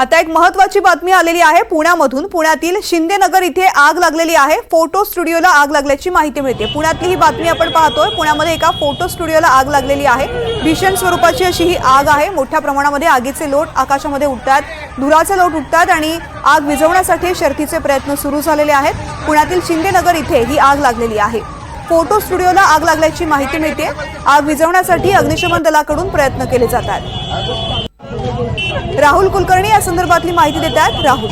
आता एक महत्वाची बातमी आलेली आहे पुण्यामधून. पुण्यातील शिंदेनगर इथे आग लागलेली आहे. फोटो स्टुडिओला आग लागल्याची माहिती मिळते. पुण्यातली ही बातमी आपण पाहतोय. पुण्यामध्ये एका फोटो स्टुडिओला आग लागलेली आहे. भीषण स्वरूपाची अशी ही आग आहे. मोठ्या प्रमाणामध्ये आगीचे लोट आकाशामध्ये उठतात धुराचे लोट उठतात आणि आग विझवण्यासाठी शर्थीचे प्रयत्न सुरू झालेले आहेत. पुण्यातील शिंदेनगर इथे ही आग लागलेली आहे. फोटो स्टुडिओला आग लागल्याची माहिती मिळते. आग विझवण्यासाठी अग्निशमन दलाकडून प्रयत्न केले जातात. राहुल कुलकर्णी या संदर्भातली माहिती देत आहेत राहुल.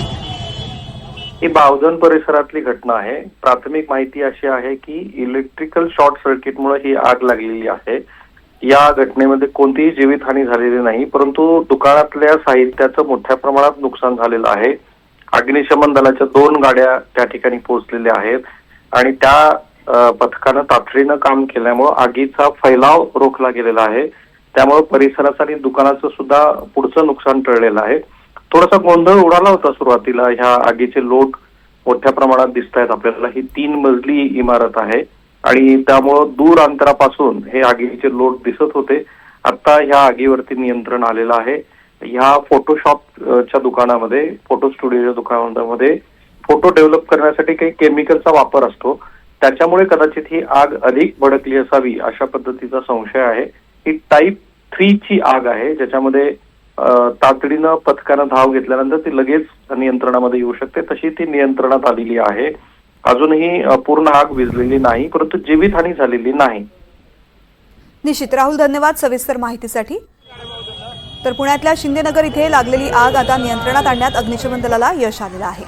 ही बावधन परिसरातली घटना आहे. प्राथमिक माहिती अशी आहे की इलेक्ट्रिकल शॉर्ट सर्किटमुळे ही आग लागलेली आहे. या घटनेमध्ये कोणतीही जीवितहानी झालेली नाही परंतु दुकानातल्या साहित्याचं मोठ्या प्रमाणात नुकसान झालेलं आहे. अग्निशमन दलाच्या दोन गाड्या त्या ठिकाणी पोहोचलेल्या आहेत आणि त्या पथकानं तातडीनं काम केल्यामुळे आगीचा फैलाव रोखला गेलेला आहे. त्यामुळे परिसराचं आणि दुकानाचं सुद्धा पुढचं नुकसान टळलेलं आहे. थोडासा गोंधळ उडाला होता सुरुवातीला. ह्या आगीचे लोट मोठ्या प्रमाणात दिसत आहेत आपल्याला ही तीन मजली इमारत आहे. आणि त्यामुळं दूर अंतरापासून हे आगीचे लोट दिसत होते. आता ह्या आगीवरती नियंत्रण आलेलं आहे. ह्या फोटोशॉप च्या दुकानामध्ये फोटो स्टुडिओच्या दुकानामध्ये फोटो डेव्हलप करण्यासाठी काही केमिकलचा वापर असतो. त्याच्यामुळे कदाचित ही आग अधिक भडकली असावी अशा पद्धतीचा संशय आहे. ही टाईप थ्री ची आग आहे ज्याच्यामध्ये तातडीनं पथकानं धाव घेतल्यानंतर ती लगेच नियंत्रणामध्ये येऊ शकते. तशी ती नियंत्रणात आलेली आहे. अजूनही पूर्ण आग विजलेली नाही परंतु जीवितहानी झालेली नाही. निश्चित. राहुल धन्यवाद सविस्तर माहितीसाठी. तर पुण्यातल्या शिंदेनगर इथे लागलेली आग आता नियंत्रणात आणण्यात अग्निशमन दलाला यश आलेलं आहे.